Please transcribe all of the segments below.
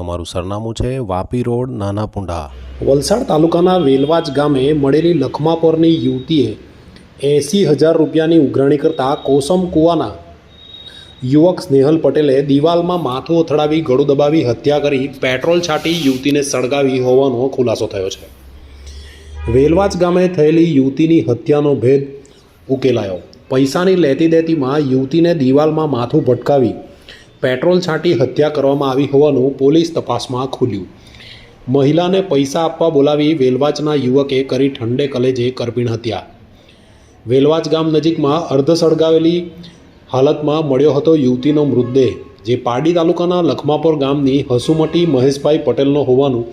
અમારું સરનામું છે વાપી રોડ, નાના પુંડા. વલસાડ તાલુકાના વેલવાજ ગામે મળેલી લખમાપોરની યુવતીએ એંસી હજાર રૂપિયાની ઉઘરાણી કરતા કોસમ કુવાના યુવક સ્નેહલ પટેલે દિવાલમાં માથું અથડાવી, ગળું દબાવી, હત્યા કરી, પેટ્રોલ છાંટી યુવતીને સળગાવી હોવાનો ખુલાસો થયો છે. વેલવાજ ગામે થયેલી યુવતીની હત્યાનો ભેદ ઉકેલાયો. પૈસાની લેતી દેતીમાં યુવતીને દિવાલમાં માથું ભટકાવી પેટ્રોલ છાંટી હત્યા કરવામાં આવી હોવાનું પોલીસ તપાસમાં ખુલ્યું. મહિલાને પૈસા આપવા બોલાવી વેલવાચના યુવકે કરી ઠંડે કલેજે કરપીણ હત્યા. વેલવાચ ગામ નજીકમાં અર્ધ સળગાવેલી હાલતમાં મળ્યો હતો યુવતીનો મૃતદેહ, જે પારડી તાલુકાના લખમાપોર ગામની હસુમટી મહેશભાઈ પટેલનો હોવાનું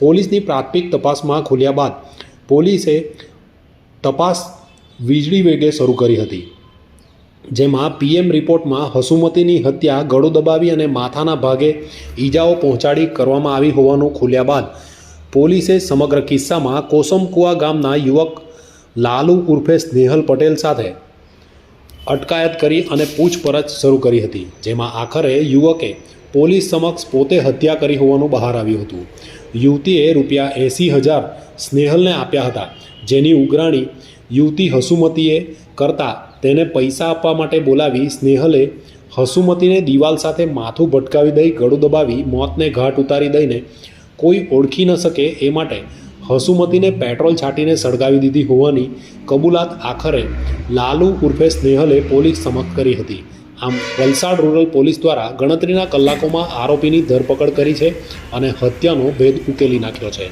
પોલીસની પ્રાથમિક તપાસમાં ખુલ્યા બાદ પોલીસે તપાસ વીજળી વેગે શરૂ કરી હતી. જેમાં પીએમ રિપોર્ટમાં હસુમતીની હત્યા, ગળું દબાવી અને માથાના ભાગે ઈજાઓ પહોંચાડી કરવામાં આવી હોવાનું ખુલ્યા બાદ પોલીસે સમગ્ર કિસ્સામાં કોસમકુવા ગામના યુવક લાલુ ઉર્ફે સ્નેહલ પટેલ સાથે અટકાયત કરી અને પૂછપરછ શરૂ કરી હતી, જેમાં આખરે યુવકે પોલીસ સમક્ષ પોતે હત્યા કરી હોવાનું બહાર આવ્યું હતું. યુવતીએ રૂપિયા એંસી હજાર સ્નેહલને આપ્યા હતા, જેની ઉઘરાણી યુવતી હસુમતીએ કરતા તેને પૈસા આપવા માટે બોલાવી સ્નેહલે હસુમતીને દિવાલ સાથે માથું ભટકાવી દઈ ગળું દબાવી મોતને ઘાટ ઉતારી દઈને કોઈ ઓળખી ન શકે એ માટે હસુમતીને પેટ્રોલ છાંટીને સળગાવી દીધી હોવાની કબૂલાત આખરે લાલુ ઉર્ફે સ્નેહલે પોલીસ સમક્ષ કરી હતી. આમ વલસાડ રૂરલ પોલીસ દ્વારા ગણતરીના કલાકોમાં આરોપીની ધરપકડ કરી છે અને હત્યાનો ભેદ ઉકેલી નાખ્યો છે.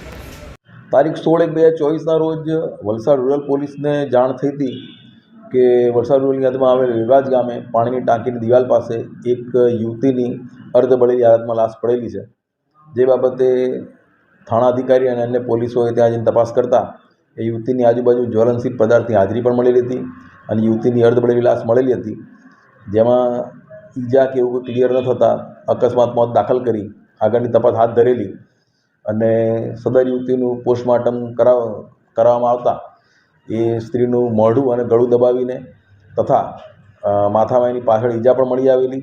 તારીખ સોળ એક બે હજાર ચોવીસના રોજ વલસાડ રૂરલ પોલીસને જાણ થઈ હતી કે વલસાડ રૂરલની હદમાં આવેલ વિવાજ ગામે પાણીની ટાંકીની દિવાલ પાસે એક યુવતીની અર્ધ બળેલી હાલતમાં લાશ પડેલી છે. જે બાબતે થાણા અધિકારી અને અન્ય પોલીસોએ ત્યાં જઈને તપાસ કરતાં એ યુવતીની આજુબાજુ જ્વલનશીલ પદાર્થની હાજરી પણ મળેલી હતી અને યુવતીની અર્ધ બળેલી લાશ મળેલી હતી. જેમાં ઈજા કે એવું ક્લિયર ન થતાં અકસ્માત મોત દાખલ કરી આગળની તપાસ હાથ ધરેલી અને સદર યુવતીનું પોસ્ટમોર્ટમ કરાવ, કરાવવામાં આવતા એ સ્ત્રીનું મોઢું અને ગળું દબાવીને તથા માથામાં એની પાછળ ઈજા પણ મળી આવેલી.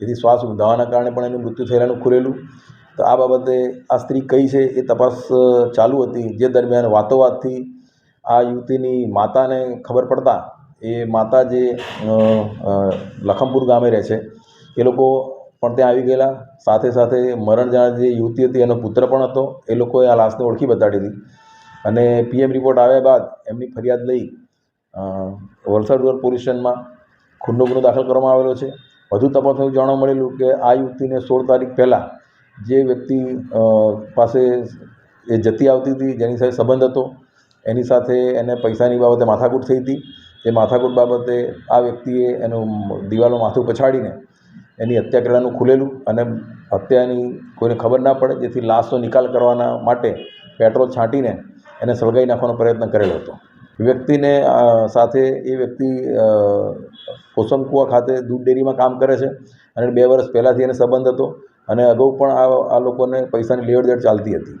જેથી શ્વાસ ઊંધાવાના કારણે પણ એનું મૃત્યુ થયેલાનું ખુલેલું. તો આ બાબતે આ સ્ત્રી કઈ છે એ તપાસ ચાલુ હતી. જે દરમિયાન વાતોવાતથી આ યુવતીની માતાને ખબર પડતા એ માતા જે લખમપુર ગામે રહે છે, એ લોકો પણ ત્યાં આવી ગયેલા. સાથે સાથે મરણ જાણ જે યુવતી હતી, એનો પુત્ર પણ હતો. એ લોકોએ આ લાશને ઓળખી બતાડેલી. અને પીએમ રિપોર્ટ આવ્યા બાદ એમની ફરિયાદ લઈ વલસાડ રૂરલ પોલીસ સ્ટેશનમાં ગુનો દાખલ કરવામાં આવેલો છે. વધુ તપાસમાં જાણવા મળેલું કે આ યુવતીને સોળ તારીખ પહેલાં જે વ્યક્તિ પાસે એ જતી આવતી હતી, જેની સાથે સંબંધ હતો, એની સાથે એને પૈસાની બાબતે માથાકૂટ થઈ હતી. એ માથાકૂટ બાબતે આ વ્યક્તિએ એનું દિવાલમાં માથું પછાડીને એની હત્યા કરવાનું ખુલેલું અને હત્યાની કોઈને ખબર ના પડે, જેથી લાશનો નિકાલ કરવાના માટે પેટ્રોલ છાંટીને એને સળગાવી નાખવાનો પ્રયત્ન કરેલો હતો. વ્યક્તિને સાથે એ વ્યક્તિ કોસમકુવા ખાતે દૂધ ડેરીમાં કામ કરે છે અને બે વર્ષ પહેલાંથી એને સંબંધ હતો અને અગાઉ પણ આ આ લોકોને પૈસાની લેવડ દેવડ ચાલતી હતી.